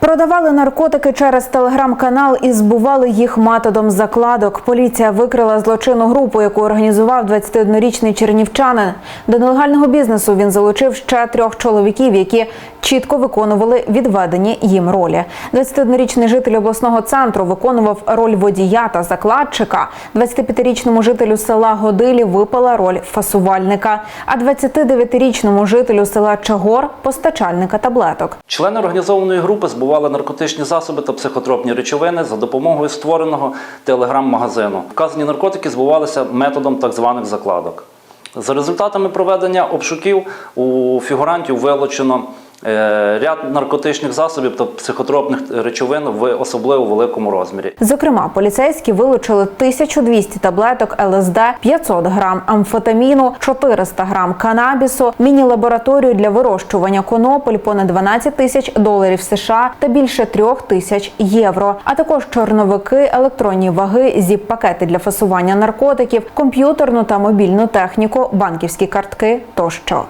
Продавали наркотики через телеграм-канал і збували їх методом закладок. Поліція викрила злочинну групу, яку організував 21-річний чернівчанин. До нелегального бізнесу він залучив ще трьох чоловіків, які чітко виконували відведені їм ролі. 21-річний житель обласного центру виконував роль водія та закладчика. 25-річному жителю села Годилі випала роль фасувальника, а 29-річному жителю села Чагор постачальника таблеток. Члени організованої групи збували наркотичні засоби та психотропні речовини за допомогою створеного телеграм-магазину. Вказані наркотики збувалися методом так званих закладок. За результатами проведення обшуків у фігурантів вилучено ряд наркотичних засобів та психотропних речовин в особливо великому розмірі. Зокрема, поліцейські вилучили 1200 таблеток ЛСД, 500 грам амфетаміну, 400 грам канабісу, міні-лабораторію для вирощування конопель, понад 12 тисяч доларів США та більше 3 тисяч євро, а також чорновики, електронні ваги, зіп-пакети для фасування наркотиків, комп'ютерну та мобільну техніку, банківські картки тощо.